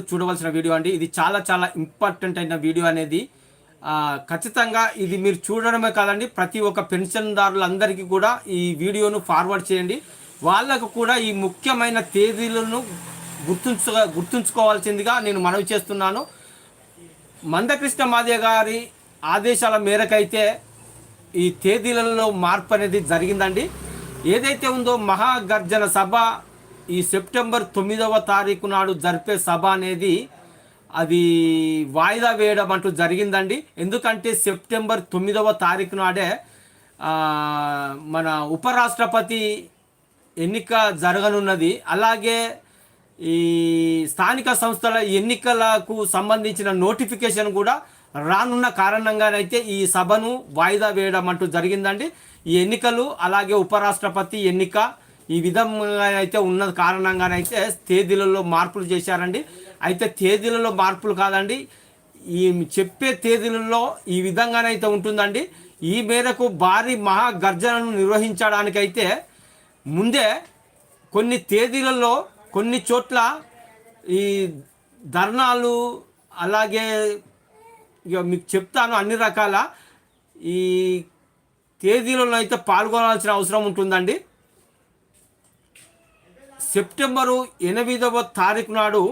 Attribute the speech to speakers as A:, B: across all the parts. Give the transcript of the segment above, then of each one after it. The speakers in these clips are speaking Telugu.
A: చూడవలసిన వీడియో అండి. ఇది చాలా చాలా ఇంపార్టెంట్ అయిన వీడియో అనేది. ఖచ్చితంగా ఇది మీరు చూడడమే కాదండి. ప్రతి ఒక్క పెన్షన్దారులందరికీ కూడా ఈ వీడియోను ఫార్వర్డ్ చేయండి. వాళ్ళకు కూడా ఈ ముఖ్యమైన తేదీలను గుర్తుంచు గుర్తుంచుకోవాల్సిందిగా నేను మనవి చేస్తున్నాను. మందకృష్ణ మాదే గారి ఆదేశాల మేరకైతే ఈ తేదీలలో మార్పు అనేది జరిగిందండి. ఏదైతే ఉందో మహాగర్జన సభ ఈ సెప్టెంబర్ తొమ్మిదవ తారీఖు నాడు జరిపే సభ అనేది అది వాయిదా వేయడం అంటూ జరిగిందండి. ఎందుకంటే సెప్టెంబర్ తొమ్మిదవ తారీఖు నాడే మన ఉపరాష్ట్రపతి ఎన్నిక జరగనున్నది. అలాగే ఈ స్థానిక సంస్థల ఎన్నికలకు సంబంధించిన నోటిఫికేషన్ కూడా రానున్న కారణంగానైతే ఈ సభను వాయిదా వేయడం అంటూ జరిగిందండి. ఈ ఎన్నికలు అలాగే ఉపరాష్ట్రపతి ఎన్నిక ఈ విధంగా అయితే ఉన్న కారణంగానైతే తేదీలలో మార్పులు చేశారండి. అయితే తేదీలలో మార్పులు కాదండి. ఈ చెప్పే తేదీలలో ఈ విధంగానైతే ఉంటుందండి. ఈ మేరకు భారీ మహాగర్జనను నిర్వహించడానికైతే ముందే కొన్ని తేదీలలో కొన్ని చోట్ల ఈ ధర్నాలు అలాగే ఇక మీకు చెప్తాను అన్ని రకాల ఈ తేదీలలో అయితే పాల్గొనాల్సిన అవసరం ఉంటుందండి. సెప్టెంబరు ఎనిమిదవ తారీఖు నాడు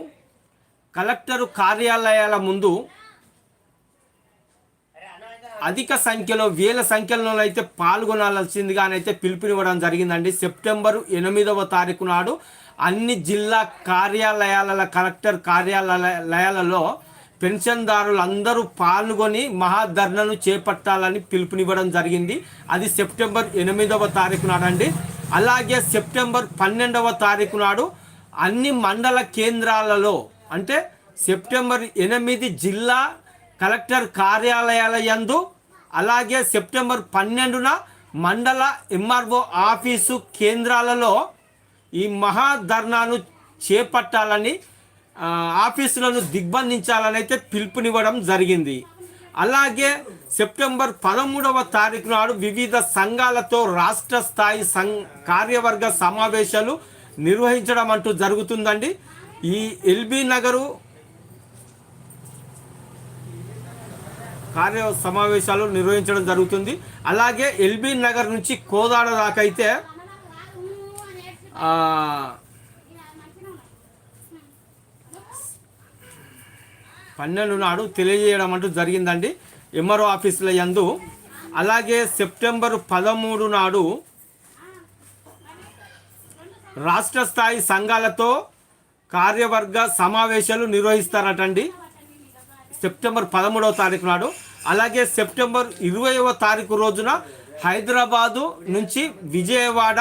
A: కలెక్టర్ కార్యాలయాల ముందు అధిక సంఖ్యలో వేల సంఖ్యలో అయితే పాల్గొనాల్సిందిగానైతే పిలుపునివ్వడం జరిగిందండి. సెప్టెంబరు ఎనిమిదవ తారీఖు నాడు అన్ని జిల్లా కార్యాలయాల కలెక్టర్ కార్యాలయాలలో పెన్షన్దారులు అందరూ పాల్గొని మహాధర్నను చేపట్టాలని పిలుపునివ్వడం జరిగింది. అది సెప్టెంబర్ ఎనిమిదవ తారీఖు నాడండి. అలాగే సెప్టెంబర్ పన్నెండవ తారీఖు నాడు అన్ని మండల కేంద్రాలలో అంటే సెప్టెంబర్ ఎనిమిది జిల్లా కలెక్టర్ కార్యాలయాల యందు అలాగే సెప్టెంబర్ పన్నెండున మండల ఎంఆర్ఓ ఆఫీసు కేంద్రాలలో ఈ మహాధర్నాను చేపట్టాలని ఆఫీసులను దిగ్బంధించాలని అయితే పిలుపునివ్వడం జరిగింది. అలాగే సెప్టెంబర్ పదమూడవ తారీఖు నాడు వివిధ సంఘాలతో రాష్ట్ర స్థాయి సంఘ కార్యవర్గ సమావేశాలు నిర్వహించడం అంటూ జరుగుతుందండి. ఈ ఎల్బీ నగరు కార్య సమావేశాలు నిర్వహించడం జరుగుతుంది. అలాగే ఎల్బీ నగర్ నుంచి కోదాడ దాకైతే అయితే ఆ, పన్నెండు నాడు తెలియజేయడం అంటూ జరిగిందండి. ఎంఆర్ఓ ఆఫీసుల యందు. అలాగే సెప్టెంబర్ పదమూడు నాడు రాష్ట్ర స్థాయి సంఘాలతో కార్యవర్గ సమావేశాలు నిర్వహిస్తారటండి. సెప్టెంబర్ పదమూడవ తారీఖు నాడు. అలాగే సెప్టెంబర్ ఇరవైవ తారీఖు రోజున హైదరాబాదు నుంచి విజయవాడ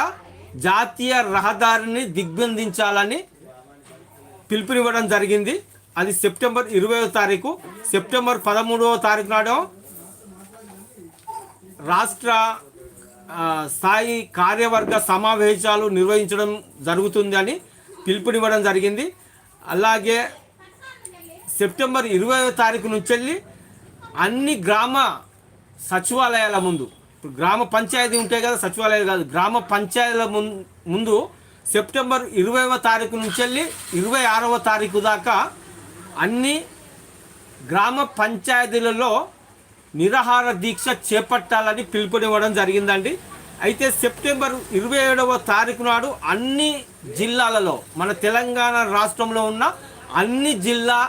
A: జాతీయ రహదారిని దిగ్బంధించాలని పిలుపునివ్వడం జరిగింది. అది సెప్టెంబర్ ఇరవైవ తారీఖు సెప్టెంబర్ పదమూడవ తారీఖు నాడు రాష్ట్ర స్థాయి కార్యవర్గ సమావేశాలు నిర్వహించడం జరుగుతుంది అని పిలుపునివ్వడం జరిగింది. అలాగే సెప్టెంబర్ ఇరవై తారీఖు నుంచి వెళ్ళి అన్ని గ్రామ సచివాలయాల ముందు ఇప్పుడు గ్రామ పంచాయతీ ఉంటాయి కదా సచివాలయాలు కాదు గ్రామ పంచాయతీల ముం- ముందు సెప్టెంబర్ ఇరవైవ తారీఖు నుంచి వెళ్ళి ఇరవై ఆరవ తారీఖు దాకా అన్ని గ్రామ పంచాయతీలలో నిరాహార దీక్ష చేపట్టాలని పిలుపునివ్వడం జరిగిందండి. అయితే సెప్టెంబర్ ఇరవై ఏడవ తారీఖు నాడు అన్ని జిల్లాలలో మన తెలంగాణ రాష్ట్రంలో ఉన్న అన్ని జిల్లా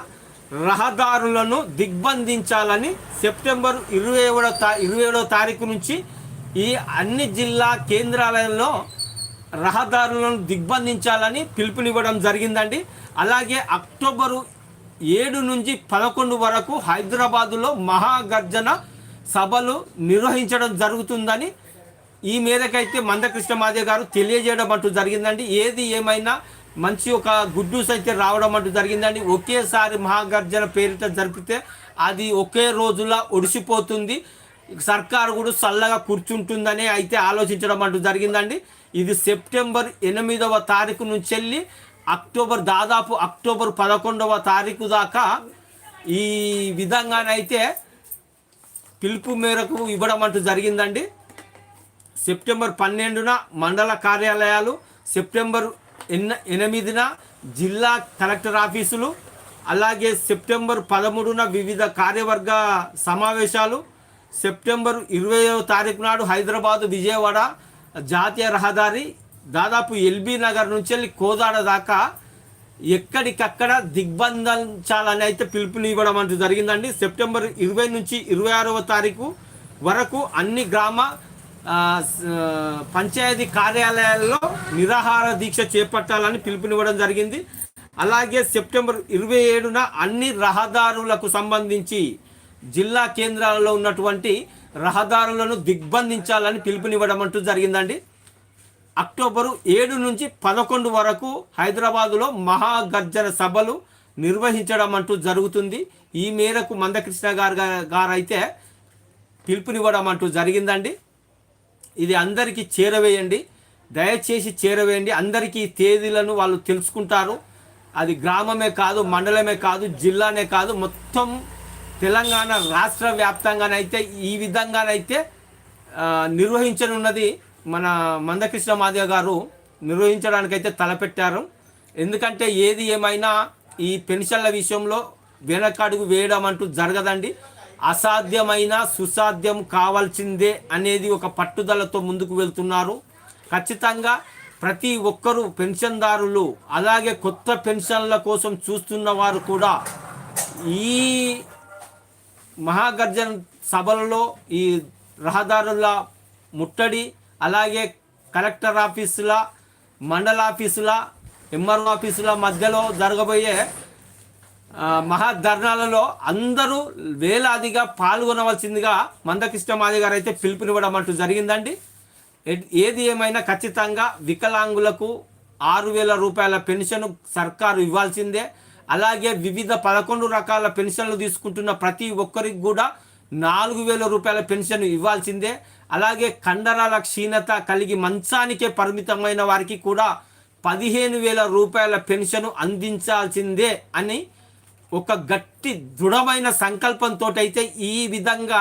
A: రహదారులను దిగ్బంధించాలని సెప్టెంబర్ ఇరవై ఏడవ తా ఇరవై ఏడవ తారీఖు నుంచి ఈ అన్ని జిల్లా కేంద్రాలలో రహదారులను దిగ్బంధించాలని పిలుపునివ్వడం జరిగిందండి. అలాగే అక్టోబరు ఏడు నుంచి పదకొండు వరకు హైదరాబాదులో మహాగర్జన సభలు నిర్వహించడం జరుగుతుందని ఈ మేరకైతే మందకృష్ణ మాదే గారు తెలియజేయడం అంటూ జరిగిందండి. ఏది ఏమైనా మంచి ఒక గుడ్ న్యూస్ అయితే రావడం అంటూ జరిగిందండి. ఒకేసారి మహాగర్జన పేరిట జరిపితే అది ఒకే రోజులా ఒడిసిపోతుంది. సర్కారు కూడా చల్లగా కూర్చుంటుందని అయితే ఆలోచించడం అంటూ జరిగిందండి. ఇది సెప్టెంబర్ ఎనిమిదవ తారీఖు నుంచి వెళ్ళి అక్టోబర్ దాదాపు అక్టోబర్ పదకొండవ తారీఖు దాకా ఈ విధంగానైతే పిలుపు మేరకు ఇవ్వడం అంటూ జరిగిందండి. సెప్టెంబర్ పన్నెండున మండల కార్యాలయాలు సెప్టెంబర్ ఎన్న ఎనిమిదిన జిల్లా కలెక్టర్ ఆఫీసులు అలాగే సెప్టెంబర్ పదమూడున వివిధ కార్యవర్గ సమావేశాలు సెప్టెంబర్ ఇరవై తారీఖు నాడు హైదరాబాదు విజయవాడ జాతీయ రహదారి దాదాపు ఎల్బీ నగర్ నుంచి వెళ్ళి కోదాడ దాకా ఎక్కడికక్కడ దిగ్బంధించాలని అయితే పిలుపునివ్వడం అంటూ జరిగిందండి. సెప్టెంబర్ ఇరవై నుంచి ఇరవై ఆరవ తారీఖు వరకు అన్ని గ్రామ పంచాయతీ కార్యాలయాల్లో నిరాహార దీక్ష చేపట్టాలని పిలుపునివ్వడం జరిగింది. అలాగే సెప్టెంబర్ ఇరవై ఏడున అన్ని రహదారులకు సంబంధించి జిల్లా కేంద్రాలలో ఉన్నటువంటి రహదారులను దిగ్బంధించాలని పిలుపునివ్వడం అంటూ జరిగిందండి. అక్టోబరు ఏడు నుంచి పదకొండు వరకు హైదరాబాదులో మహాగర్జన సభలు నిర్వహించడం అంటూ జరుగుతుంది. ఈ మేరకు మందకృష్ణ గారు గారు అయితే పిలుపునివ్వడం అంటూ జరిగిందండి. ఇది అందరికీ చేరవేయండి. దయచేసి చేరవేయండి. అందరికీ ఈ తేదీలను వాళ్ళు తెలుసుకుంటారు. అది గ్రామమే కాదు మండలమే కాదు జిల్లానే కాదు. మొత్తం తెలంగాణ రాష్ట్ర వ్యాప్తంగానైతే ఈ విధంగానైతే నిర్వహించనున్నది మన మందకృష్ణ మాదిగ గారు నిర్వహించడానికైతే తలపెట్టారు. ఎందుకంటే ఏది ఏమైనా ఈ పెన్షన్ల విషయంలో వెనకడుగు వేయడం అంటూ జరగదండి. అసాధ్యమైన సుసాధ్యం కావాల్సిందే అనేది ఒక పట్టుదలతో ముందుకు వెళ్తున్నారు. ఖచ్చితంగా ప్రతి ఒక్కరూ పెన్షన్దారులు అలాగే కొత్త పెన్షన్ల కోసం చూస్తున్న వారు కూడా ఈ మహాగర్జన సభలలో ఈ రహదారుల ముట్టడి అలాగే కలెక్టర్ ఆఫీసుల మండల ఆఫీసుల ఎంఆర్ఓ ఆఫీసుల మధ్యలో జరగబోయే మహాధర్నాలలో అందరూ వేలాదిగా పాల్గొనవలసిందిగా మందకృష్ణ మాది గారు అయితే పిలుపునివ్వడం అంటూ జరిగిందండి ఏది ఏమైనా ఖచ్చితంగా వికలాంగులకు ఆరు వేల రూపాయల పెన్షన్ సర్కారు ఇవ్వాల్సిందే. అలాగే వివిధ పదకొండు రకాల పెన్షన్లు తీసుకుంటున్న ప్రతి ఒక్కరికి కూడా నాలుగు వేల రూపాయల పెన్షన్ ఇవ్వాల్సిందే. అలాగే కండరాల క్షీణత కలిగి మంచానికే పరిమితమైన వారికి కూడా పదిహేను వేల రూపాయల పెన్షన్ అందించాల్సిందే అని ఒక గట్టి దృఢమైన సంకల్పంతో అయితే ఈ విధంగా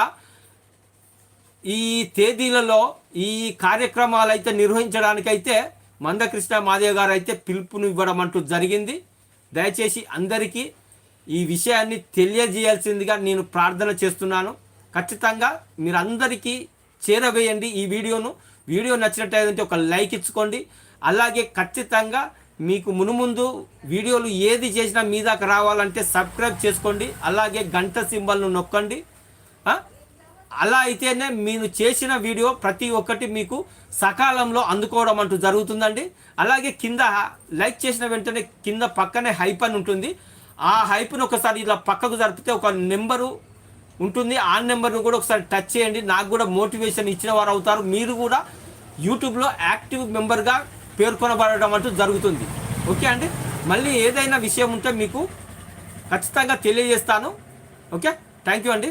A: ఈ తేదీలలో ఈ కార్యక్రమాలు అయితే నిర్వహించడానికైతే మందకృష్ణ మాదేవ్ గారు అయితే పిలుపును ఇవ్వడం అంటూ జరిగింది. దయచేసి అందరికీ ఈ విషయాన్ని తెలియజేయాల్సిందిగా నేను ప్రార్థన చేస్తున్నాను. ఖచ్చితంగా మీరందరికీ చేరవేయండి ఈ వీడియోను. వీడియో నచ్చినట్టయితే ఒక లైక్ ఇచ్చుకోండి. అలాగే ఖచ్చితంగా మీకు మునుముందు వీడియోలు ఏది చేసినా మీ దాకా రావాలంటే సబ్స్క్రైబ్ చేసుకోండి. అలాగే గంట సింబల్ను నొక్కండి. అలా అయితేనే మీరు చేసిన వీడియో ప్రతి ఒక్కటి మీకు సకాలంలో అందుకోవడం అంటూ జరుగుతుందండి. అలాగే కింద లైక్ చేసిన వెంటనే కింద పక్కనే హైప్ అని ఉంటుంది. ఆ హైప్ను ఒకసారి ఇలా పక్కకు జరిపితే ఒక నెంబరు ఉంటుంది. ఆ నెంబర్ను కూడా ఒకసారి టచ్ చేయండి. నాకు కూడా మోటివేషన్ ఇచ్చిన వారు అవుతారు. మీరు కూడా యూట్యూబ్లో యాక్టివ్ మెంబర్గా పేర్కొనబడడం అంటూ జరుగుతుంది. ఓకే అండి? మళ్ళీ ఏదైనా విషయం ఉంటే మీకు ఖచ్చితంగా తెలియజేస్తాను. ఓకే? థ్యాంక్ యూ అండి.